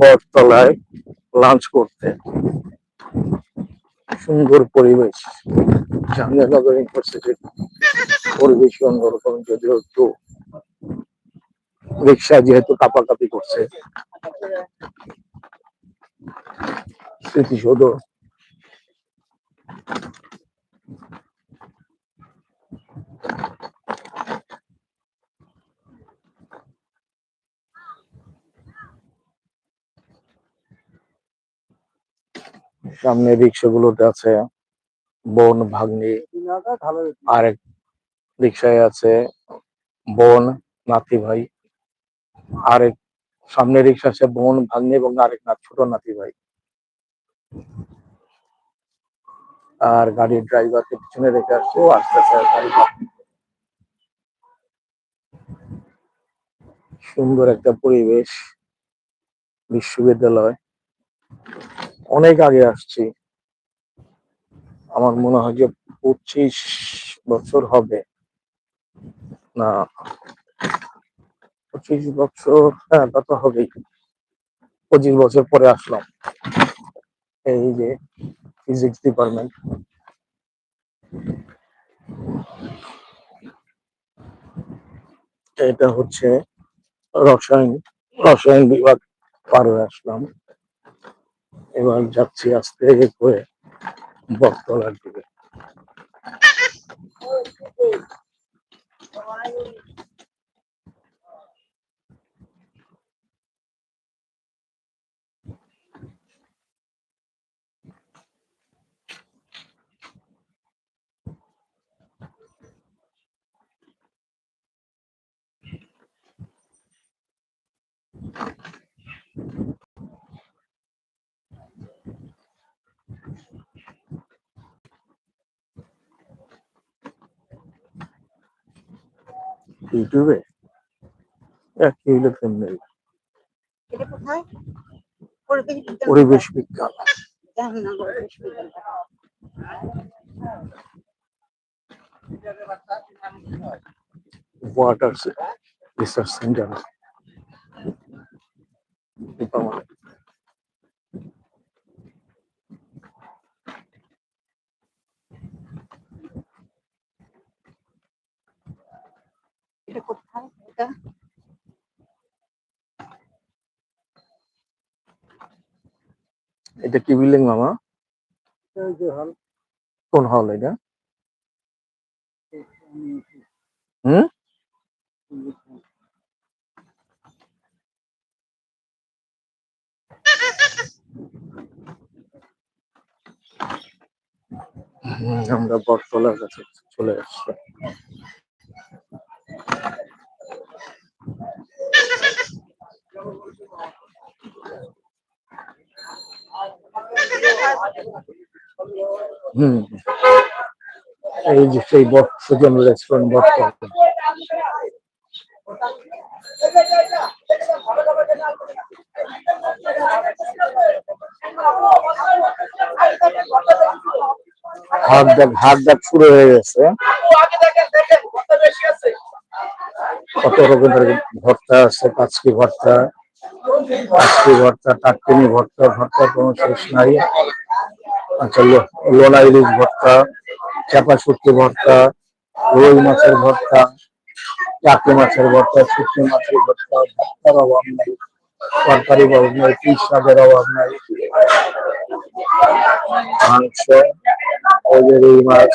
বটতলায় lunch করতে। সুন্দর পরিবেশ। জাহাঙ্গীরনগর ইউনিভার্সিটির পরিবেশ অন্যরকম, যদিও একটু রিক্সা যেহেতু কাপাকাপি করছে। স্মৃতিসৌধ সামনে রিক্সাগুলোতে আছে, বোন, ভাগ্নি, আরেক রিক্সায় আছে, বোন, নাতি ভাই, আরেক সামনে রিক্সা আছে, বোন, ভাগ্নি এবং আরেক না ছোট নাতি ভাই। আর গাড়ির ড্রাইভারকে পিছনে রেখে আসছে, ও আস্তে আস্তে সুন্দর একটা পরিবেশ, বিশ্ববিদ্যালয়। অনেক আগে আসছি। আমার মনে হয় যে পঁচিশ বছর হবে। না, পঁচিশ বছর হ্যাঁ তা তো হবেই। পঁচিশ বছর পরে আসলাম। এই যে ফিজিক্স ডিপার্টমেন্ট এটা হচ্ছে রসায়ন রসায়ন বিভাগ পার হয়ে আসলাম। এবার যাচ্ছি আস্তে করে বটতলার দিকে। ইউটিউবে? এক কিলো ফেমনেল পরিবেশ বিজ্ঞান ওয়াটার রিসার্চ সেন্টার এটা কোথায় এটা এটা কি বিল্ডিং মামা কোন হল এটা হুম হুম, আমরা বটতলার কাছে চলে আসছি হুম। এই যে সেই বট রেস্টুরেন্ট বটতলা হাত ডাক হাত ডাক শুরু হয়ে গেছে। কত রকমের ভর্তা আছে, কাচকি ভর্তা ভর্তা টাটকিনি ভর্তা ভর্তা কোনো শেষ নাই। আচ্ছা লো- লোনা ইলিশ ভর্তা, চাপা শুটকি ভর্তা, রুই মাছের ভর্তা, চাকরি মাছের ভর্তা, শুটকি মাছের ভর্তা, ভর্তার অভাব নাই, তরকারি অভাব নাই, পিস শাকের অভাব নাই। মাছ।